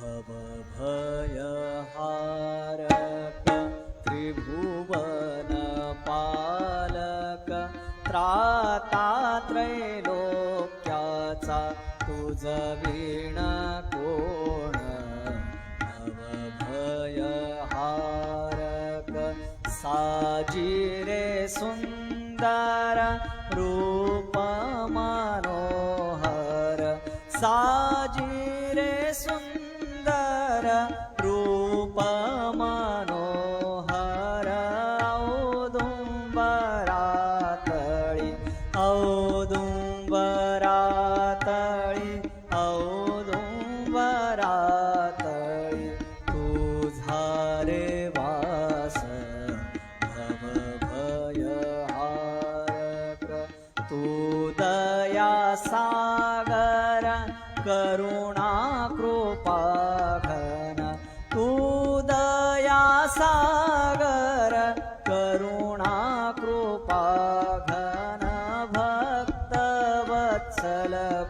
भवभयहारक त्रिभुवन पालक त्रातात्रैलोक्याचा तुझ वीणा कोण? भवभयहारक साजिरे सुंदर रूप मनोहर रूप मनोहर औदुंबरातळी औदुंबरातळी औदुंबरातळी तुझा रे वास भवभयहारक। तू दया सागर करुणा कृपा। दया सागर करुणा कृपा घन भक्तवत्सल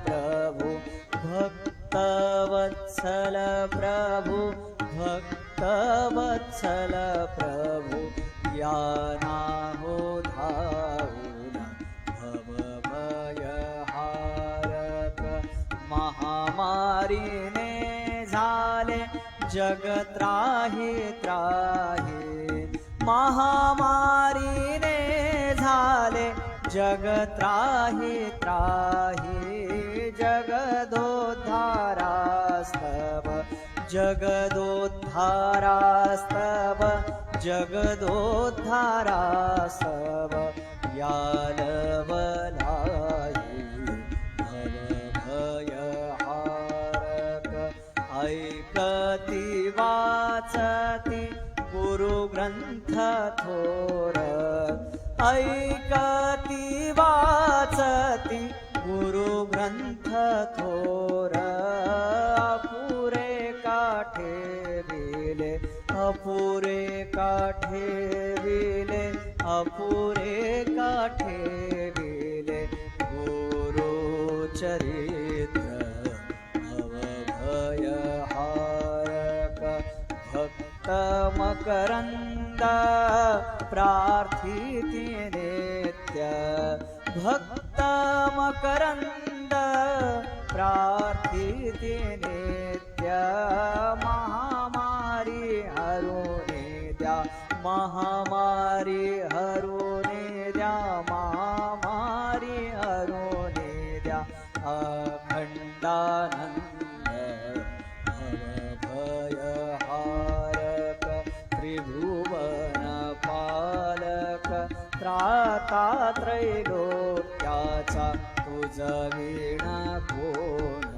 प्रभु भक्तवत्सल प्रभु भक्तवत्सल प्रभु याना हो भव भयारक महामारि जगत्राहित्रा महामरीने जगत्रा जगदोद्धारा स्तव जगदोद्धारा स्तव जगदोद्धारास्तव जगदोद्धारास्तव स्व या ऐकती वाचती गुरुग्रंथ थोर. ऐकती वाचती गुरुग्रंथ थोर. अपुरे काठे विले अपुरे काठे विले अपुरे काठे विले गुरु मकरन्द प्रार्थिति नेत्य। भक्त मकरन्द प्रार्थिति नेत्य। महामारी हरो नेत महामारी हरो त्रैलोक्याचा तुझ वीणा कोण